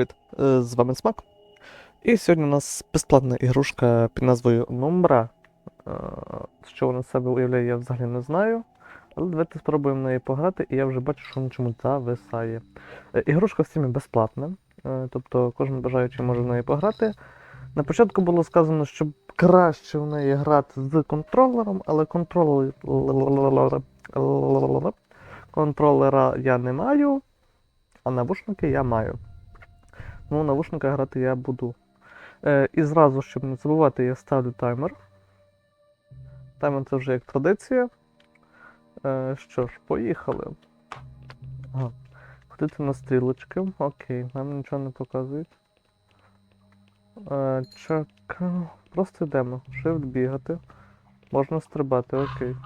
Е, з вами Смак. І сьогодні у нас безплатна ігрушка під назвою Numbra. Е, Що вона себе уявляє, я взагалі не знаю. Але давайте спробуємо в неї пограти, і я вже бачу, що вона чому зависає. Е, Ігрушка в стімі безплатна, тобто кожен бажаючий може в неї пограти. На початку було сказано, що краще в неї грати з контролером, але контролер... контролера я не маю, а навушники я маю. Ну, навушника грати я буду. Е, і зразу, щоб не забувати, я ставлю таймер. Таймер це вже як традиція. Е, що ж, поїхали. Ага. Ходити на стрілочки. Окей, нам нічого не показують. Е, чек. Просто йдемо. Shift бігати. Можна стрибати, окей.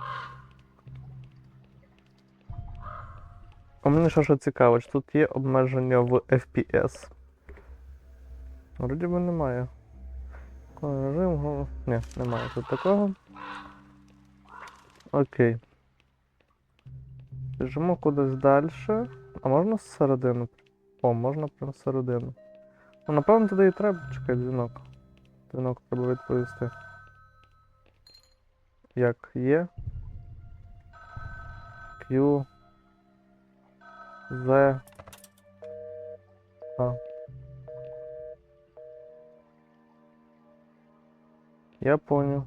А мені що ще цікаво, чи тут є обмеження в FPS. Вроді би немає. Режим, Ні, немає тут такого. Окей. Біжимо кудись далі. А можна зсередину? О, можна прямо зсередину. Ну, напевно, туди і треба. Чекай, дзвінок. Дзвінок треба відповісти. Як є. Q. Z. А. Я понял.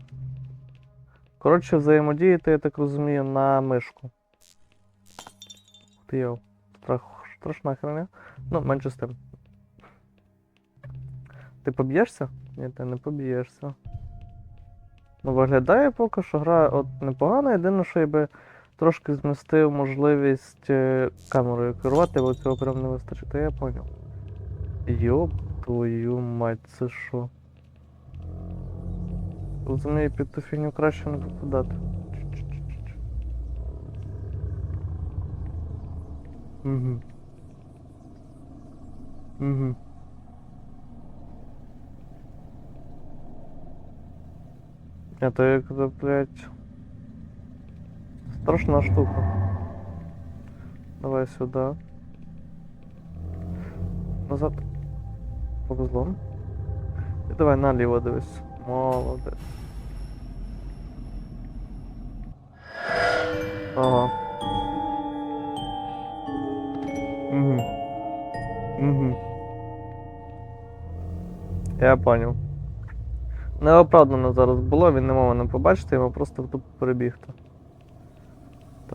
Коротше, взаємодіяти, я так розумію, на мишку. Ти йо. Страх, страшна херня. Ну, менше з тим. Ти поб'єшся? Ні, ти не поб'єшся. Ну, виглядає поки що гра от непогана. Єдине, що я би трошки змістив можливість е, камерою керувати, бо цього прям не вистачить. Та я поняв. Йоп твою мать, це що? Розумію, під ту фігню краще не попадати. Угу. Угу. Это як, блядь, страшна штука. Давай сюда. Назад. Повезло. І давай наліво дивись. Молодець. Ага. Угу. Угу. Я понял. Неоправдано зараз було, він не мав мене побачити, йому просто тупо перебігти.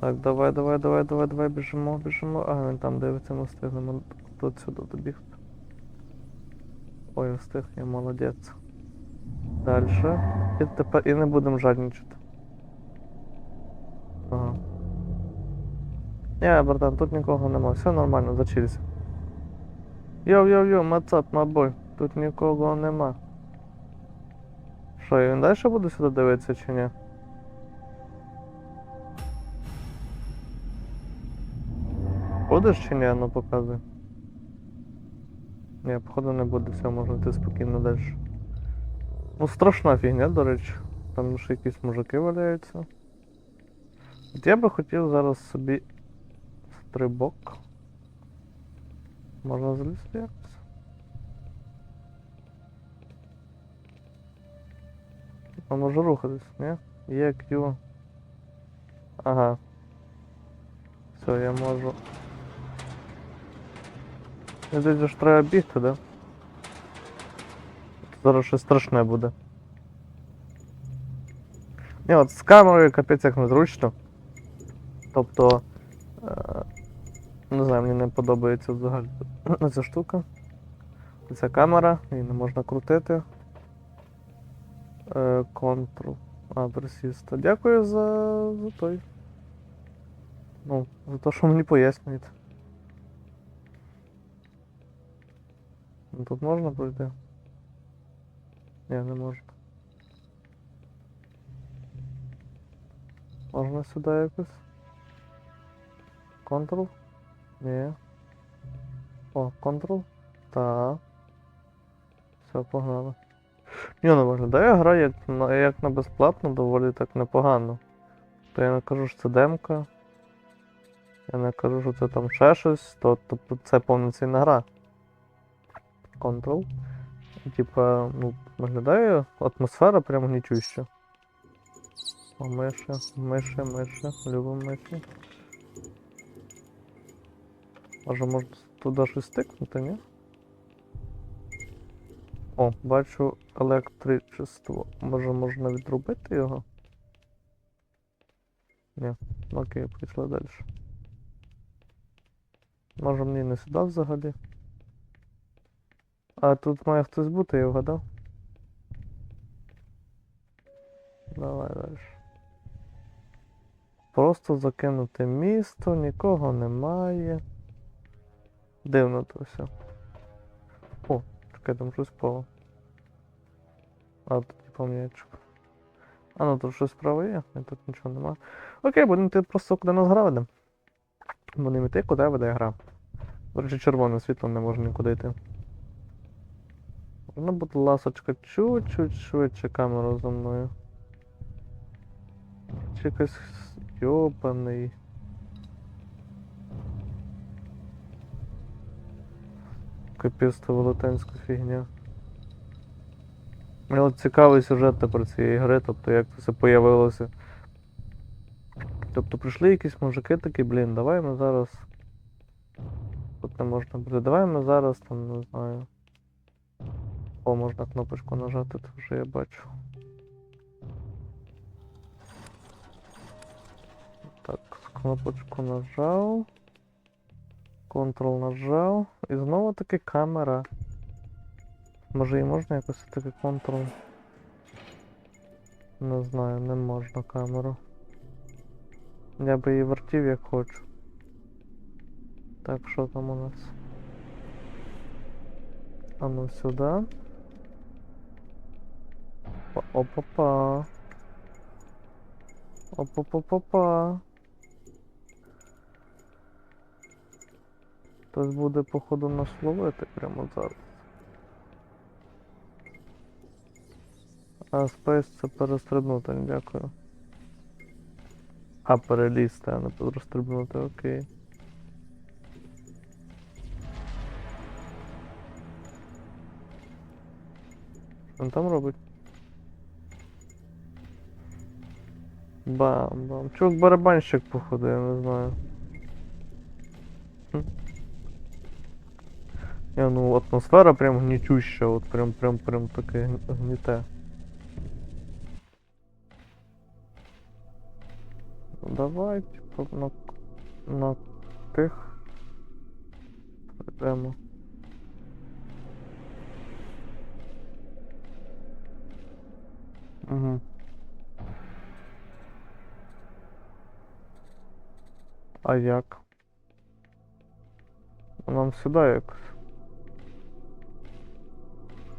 Так, давай, давай, давай, давай, давай, біжимо, біжимо. А, він там дивиться, ми встигнемо тут сюди добігти. Ой, встиг, я молодець. Дальше. І тепер і не будемо жадничати. Ага. Ні, братан, тут нікого нема, все нормально, зачилься. Йоу-йоу-йоу, мацап, мабой, тут нікого нема. Що, і він далі буде сюди дивитися чи ні? Будеш чи ні? Ну показуй. Ні, походу не буде, все, можна йти спокійно далі. Ну страшна фігня, до речі. Там ще якісь мужики валяються. От я би хотів зараз собі стрибок. Можна залізти якось? А можу рухатись, ні? Є Q. Ага. Все, я можу. Здається, що треба бігти, да? Зараз щось страшне буде. Ні, от з камерою капець як незручно. Тобто. Е, не знаю, мені не подобається взагалі ця штука. Ця камера, її не можна крутити. Е, Ctrl. А, присіста. Дякую за, за той. Ну, за те, що мені пояснюєте. Тут можна пройти? Ні, не можна. Можна сюди якось? Ctrl? Ні. О, Ctrl? Так. Все, погнали. Ні, ну виглядає гра як на, як на безплатно, доволі так непогано. То я не кажу, що це демка. Я не кажу, що це там ще щось, то, тобто це повноцінна гра. Control. Типа, ну, виглядає атмосфера прямо гнічуща. О, миші, миші, миші, любимо миші. Може можна туди щось стикнути, ні? О, бачу електричество. Може можна відрубити його? Ні. Окей, пішли далі. Може мені не сюди взагалі. А тут має хтось бути, я вгадав. Давай далі. Просто закинути місто, нікого немає. Дивно то все. О, чекай, там щось впало. А, тут типа м'ячик. А ну тут щось справа є, і тут нічого нема. Окей, будемо йти просто куди нас гра веде. Будемо йти, куди веде гра. До речі, червоне світло не може нікуди йти. Ну, будь ласочка, чуть-чуть швидше камеру за мною. Чи якийсь йобаний. Капець то велетенська фігня. От цікавий сюжет тепер цієї гри, тобто як це все появилося. Тобто прийшли якісь мужики такі, блін, давай ми зараз. Тут не можна буде. Давай ми зараз там, не знаю. О, можна кнопочку нажати, це вже я бачу. Так, кнопочку нажав. Ctrl нажав. І знову таки камера. Може і можна якось таки Ctrl? Не знаю, не можна камеру. Я би її вертів як хочу. Так, що там у нас? А ну сюди. Па- Опа-па. Опа-па-па-па. Хтось буде, походу, нас ловити прямо зараз. А спейс це перестрибнути, дякую. А, перелізти, а не перестрибнути, окей. Він там робить? Бам-бам. Чувак барабанщик, походу, я не знаю. Ні, ну атмосфера прям гнітюща, от прям прям прям таке гн- гніте. Ну, Давай, типа, на, на тих. Прямо. Угу. А як? Нам сюди якось.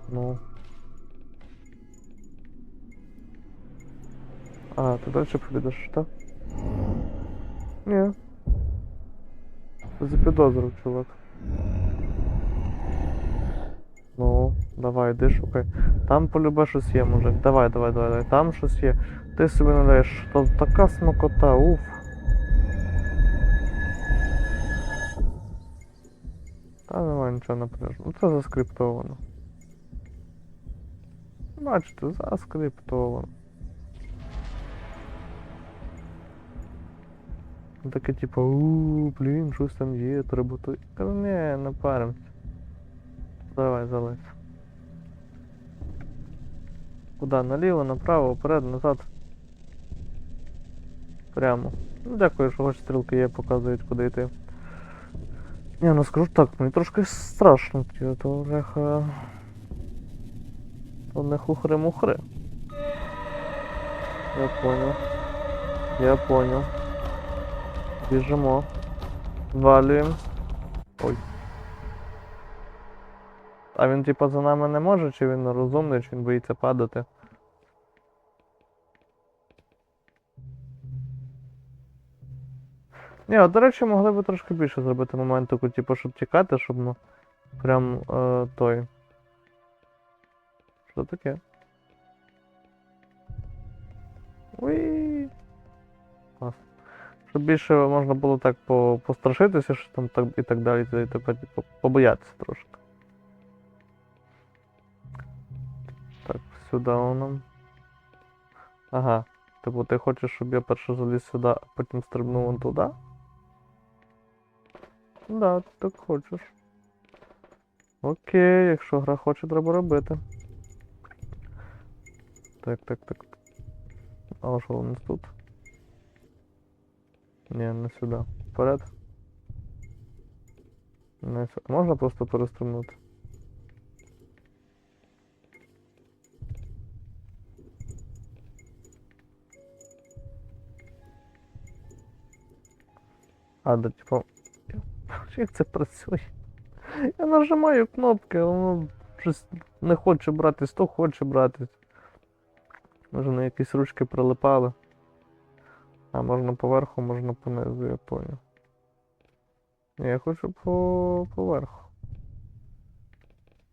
Ну. А, ти далі підеш, так? Ні. Запідозрив, чувак. Ну, давай, йди шукай. Там полюбе щось є, мужик. Давай, давай, давай, давай. Там щось є. Ти собі не даєш. То така смакота, уф. Та немає нічого на пляжу. Ну це заскриптовано. Бачите, заскриптовано. Ну, Таке типу, у блін, щось там є, треба то. Кажу, не, не паримся. Давай, залазь. Куда? Наліво, направо, вперед, назад. Прямо. Ну, дякую, що хоч стрілки є, показують, куди йти. Ні, ну скажу так, мені трошки страшно, ті, то бляха. То не хухри-мухри. Я понял. Я понял. Біжимо. Валюємо. Ой. А він типа за нами не може, чи він розумний, чи він боїться падати? Ні, от, до речі, могли б трошки більше зробити моментику, типу, щоб тікати, щоб ну. Прям е, той. Що таке? Уї. Клас. Щоб більше можна було так по, пострашитися, що там так і так далі, і тепер типу, побоятися трошки. Так, сюди воно. Ага. Типу, ти хочеш, щоб я перше заліз сюди, а потім стрибнув вон туди? Да, так хочеш. Окей, якщо гра хоче, треба робити. Так, так, так. А що у нас тут? Ні, не сюди. Вперед. Не сюди. Можна просто перестрибнути? А, да, типу. Як це працює? Я нажимаю кнопки, воно щось не хоче братись, то хоче братись. Може на якісь ручки прилипали. А можна поверху, можна понизу, я понял. Ні, я хочу по поверху.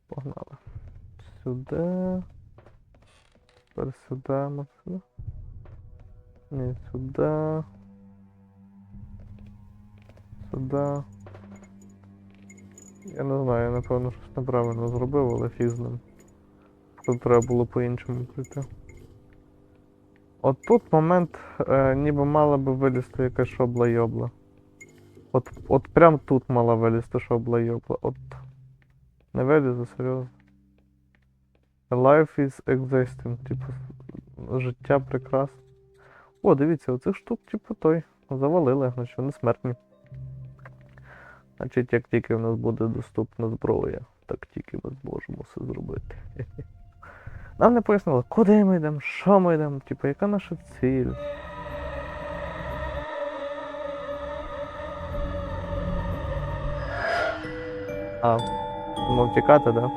Погнали. Сюди. Тепер сюди, сюди. Ні, сюди. Сюди. Я не знаю, я напевно щось неправильно зробив, але фіг з ним. Тут треба було по-іншому прийти. От тут момент, е, ніби мала би вилізти якась шобла йобла. От, от прям тут мала вилізти шобла йобла. От. Не вилізе, серйозно. Life is existing, типу, життя прекрасне. О, дивіться, оцих штук, типу, той. Завалили, значить вони смертні. Значить, як тільки в нас буде доступна зброя, так тільки ми зможемо все зробити. Нам не пояснили, куди ми йдемо, що ми йдемо, типу, яка наша ціль. А, думав тікати, да?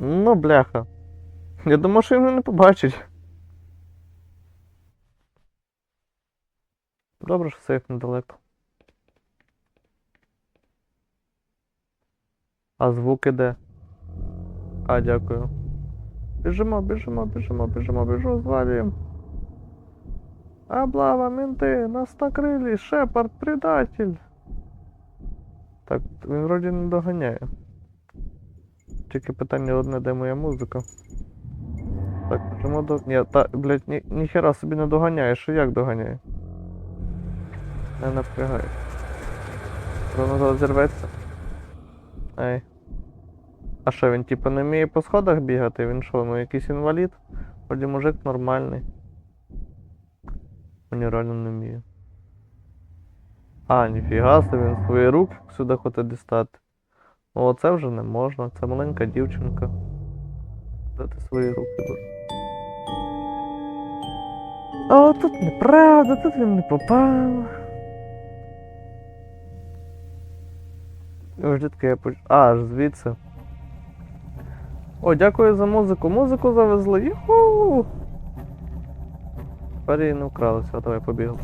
Ну, бляха. Я думав, що він не побачить. Добре, що сейф недалеко. А звуки де? А, дякую. Біжимо, біжимо, біжимо, біжимо, біжу, звалюємо. Облава, менти, нас накрили, Шепард, предатель. Так, він вроді не доганяє. Тільки питання одне, де моя музика. Так, біжимо до. Ні, та, блядь, ні, ніхера собі не доганяє, що як доганяє? Не напрягай. Воно зірветься. Ей. А що, він типу не вміє по сходах бігати? Він що, ну якийсь інвалід? Вроді мужик нормальний. Мені реально не вміє. А, ніфіга собі, він свої руки сюди хоче дістати. О, це вже не можна, це маленька дівчинка. Де ти свої руки будеш? О, тут неправда, тут він не попав. Звідки я поч... А, аж звідси. О, дякую за музику. Музику завезли. Юху! Тепер її не вкралися, а давай побігли.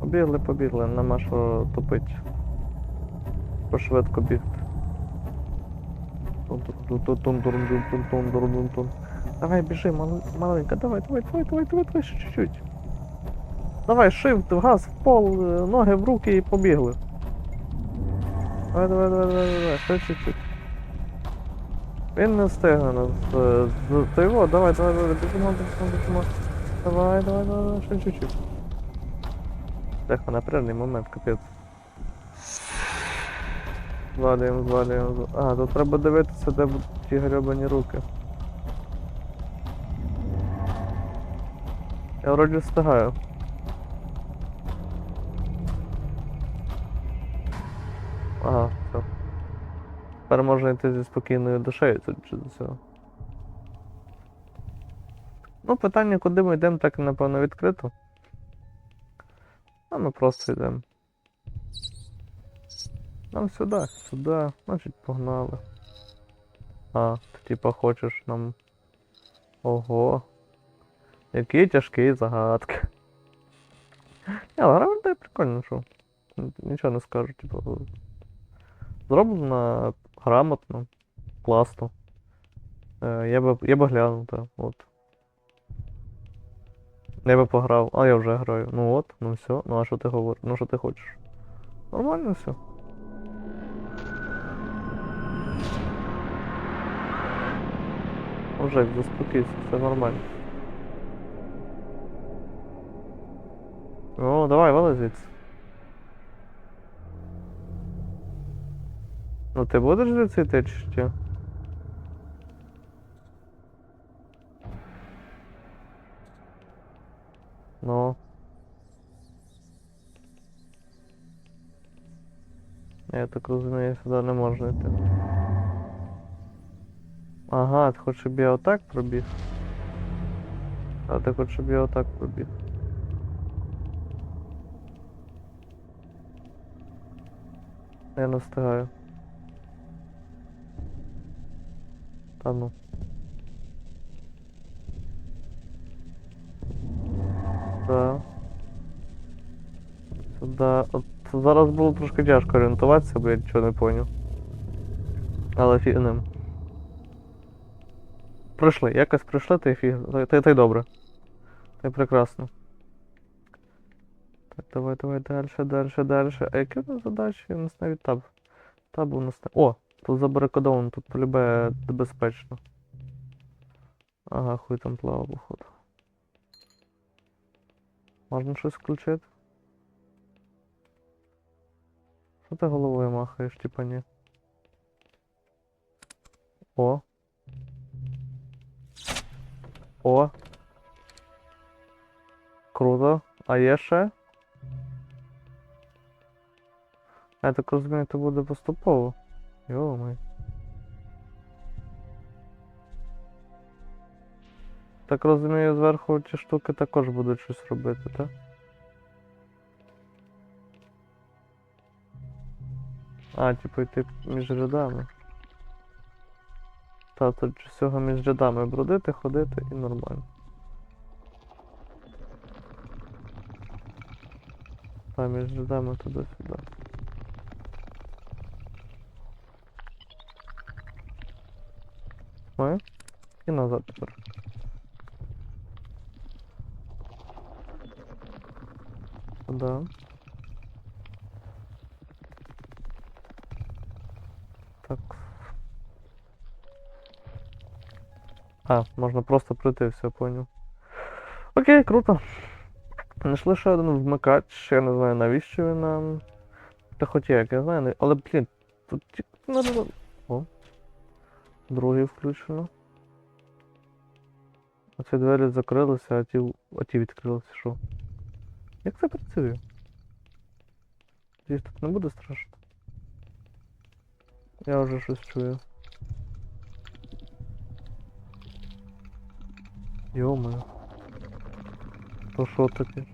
Побігли, побігли, нема що тупить. Пошвидко бігти. Давай біжи, маленька, давай, давай, давай, давай, давай, давай, ще чуть-чуть. Давай, шифт, газ в пол, е, ноги в руки і побігли. Давай, давай, давай, давай, давай, ще чуть-чуть. Він не встигне нас е, з того, давай, давай, давай, біжимо, біжимо, біжимо. Давай, давай, давай, давай, ще чуть-чуть. Тихо, напряжний момент, капець. Звалюємо, звалюємо. зв- А, тут треба дивитися, де ті гребані руки. Я вроді встигаю. Тепер можна йти зі спокійною душею тут до цього. Ну, питання, куди ми йдемо, так напевно відкрито. А ми просто йдемо. Нам сюди, сюди, значить погнали. А, ти типа хочеш нам. Ого. Які тяжкі загадки. Але гра виглядає прикольно, що. Нічого не скажу, типу. Зроблено грамотно, класно. Е, Я би я би глянув, так, от. Я би пограв, а я вже граю. Ну от, ну все, ну а що ти говориш? Ну що ти хочеш? Нормально все. Ну, Мужик, заспокійся, все нормально. Ну, давай, вилазь звідси. Ну ти будеш звідси чи що? Ну. Я так розумію, сюди не можна йти. Ага, ти хочеш, щоб я отак пробіг? А ти хочеш, щоб я отак пробіг? Я не встигаю. Та ну. Так. Сюди. От зараз було трошки тяжко орієнтуватися, бо я нічого не поняв. Але фіг ним. Пройшли, якось пройшли, та й фіг. Та, та, й добре. Та й прекрасно. Так, давай, давай, дальше, дальше, дальше. А які у нас задачі? У нас навіть таб. Таб у нас не. О! Тут забарикадовано, тут полюбе безпечно. Ага, хуй там плавав, походу. Можна щось включити? Що ти головою махаєш, типа ні? О. О. Круто. А є ще? Я так розумію, це буде поступово. Йо-май. Так розумію, зверху ці штуки також будуть щось робити, так? А, типу йти між рядами. Та тут всього між рядами бродити, ходити і нормально. Та між рядами туди-сюди. Ми? І назад тепер. Сюди. Так. А, можна просто пройти, все поняв. Окей, круто. Знайшли ще один вмикач, я не знаю навіщо він нам. Та хоч як, я знаю, але блін, тут ну, ну, ну. О. Другий включено. Оці двері закрилися, а ті, а ті відкрилися, що? Як це працює? Надіюсь, тут не буде страшно. Я вже щось чую. Йо-моє. То що таке?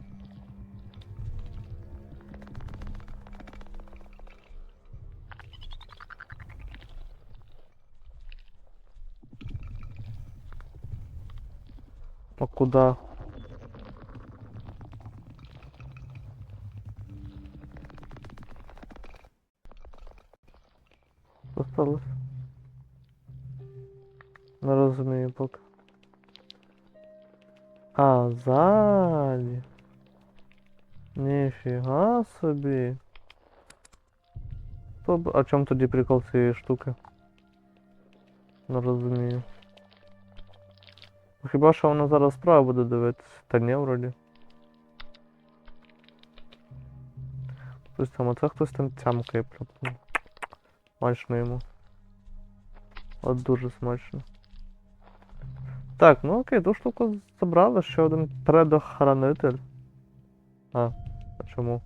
А куда? Осталось. Не розумію поки. А, ззаді. Ніфіга собі. То б- А в чому тоді прикол цієї штуки? Не розумію. Хіба що вона зараз справа буде дивитися? Та ні, вроді. Хтось там, оце хтось там тямкає прям. Смачно йому. От дуже смачно. Так, ну окей, ту штуку забрали, ще один предохранитель. А, а чому?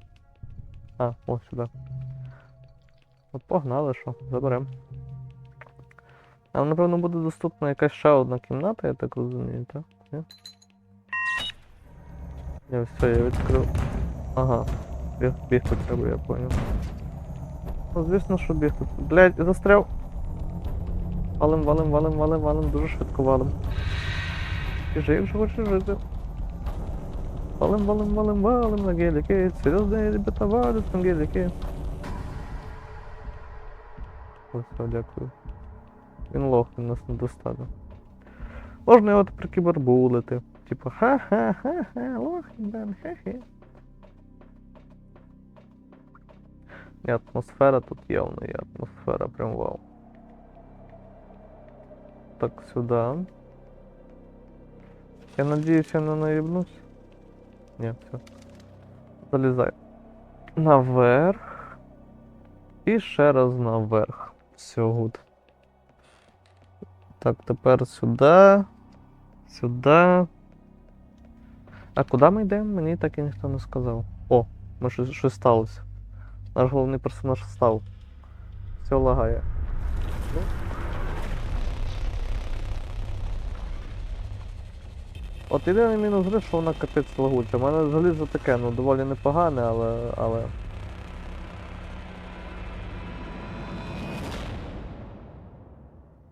А, о, сюди. От погнали, що, заберем. Нам, напевно, буде доступна якась ще одна кімната, я так розумію, так? Ні? Ні, все, я відкрив. Ага. Біг, бігти треба, я понял. Ну, звісно, що бігти. Блять, застряв. Валим, валим, валим, валим, валим, дуже швидко валим. Біжи, якщо хочеш жити. Валим, валим, валим, валим на геліки. Серйозні ребята валять на геліки. Ось, дякую. Він лох, він нас не достане. Можна його тепер кібербулити. Типа ха-ха-ха-ха, лох, бен, хе-хе. І атмосфера тут явно є, атмосфера прям вау. Так, сюди. Я надіюсь, я не наїбнусь. Ні, все. Залізай. Наверх. І ще раз наверх. Все, гуд. Так, тепер сюди. Сюди. А куди ми йдемо? Мені так і ніхто не сказав. О, ми щось, щось сталося. Наш головний персонаж став. Все лагає. От єдиний мінус гри, що вона капець лагуча. У мене залізо таке, ну доволі непогане, але. але.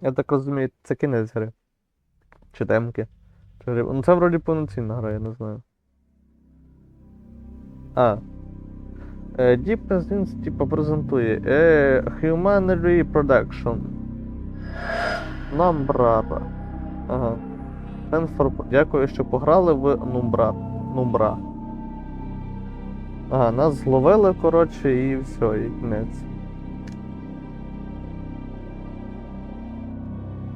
Я так розумію, це кінець гри. Чи демки. Чи. Ну це вроді повноцінна гра, я не знаю. А. Е, Deep Residence, типа презентує. Е, Human Reproduction. Numbrara. Ага. Thanks. Дякую, що пограли в Нумбра. Нумбра. Ага, нас зловили, коротше, і все, і кінець.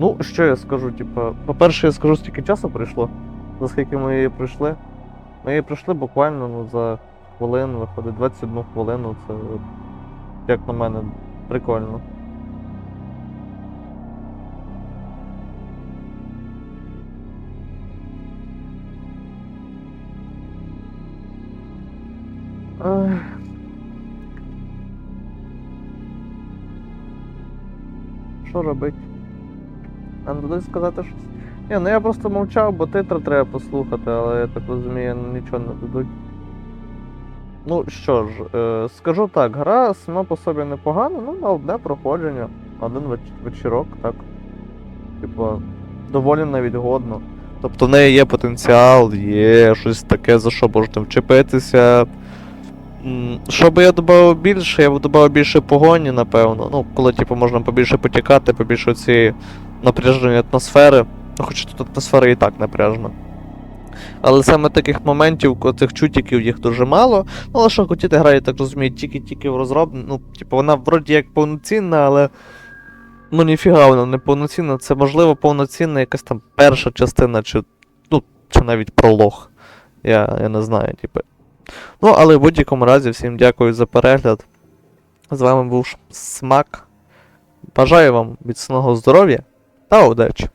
Ну, що я скажу, типа, по-перше, я скажу, скільки часу пройшло. За скільки ми її пройшли. Ми її пройшли буквально ну, за хвилину, виходить, 21 хвилину, це, як на мене, прикольно. Що робить? Не дадуть сказати щось? Ні, ну я просто мовчав, бо титри треба послухати, але я так розумію, нічого не дадуть. Ну що ж, е, скажу так, гра сама по собі непогана, ну на одне проходження, один веч- вечірок, так. Типа, доволі навіть годно. Тобто в неї є потенціал, є щось таке, за що можна вчепитися. Що би я додав більше, я б додав більше погоні, напевно. Ну, коли типу, можна побільше потікати, побільше цієї напряженої атмосфери. Ну, хоча тут атмосфера і так напряжена. Але саме таких моментів, цих чутіків їх дуже мало. Ну, але що хотіти грає, так розумію, тільки-тільки в розробні. Ну, типу, вона вроді як повноцінна, але. Ну, ніфіга вона не повноцінна. Це можливо повноцінна якась там перша частина, чи. Ну, чи навіть пролог. Я, я не знаю, типу. Ну, але в будь-якому разі, всім дякую за перегляд. З вами був Смак. Бажаю вам міцного здоров'я та удачі!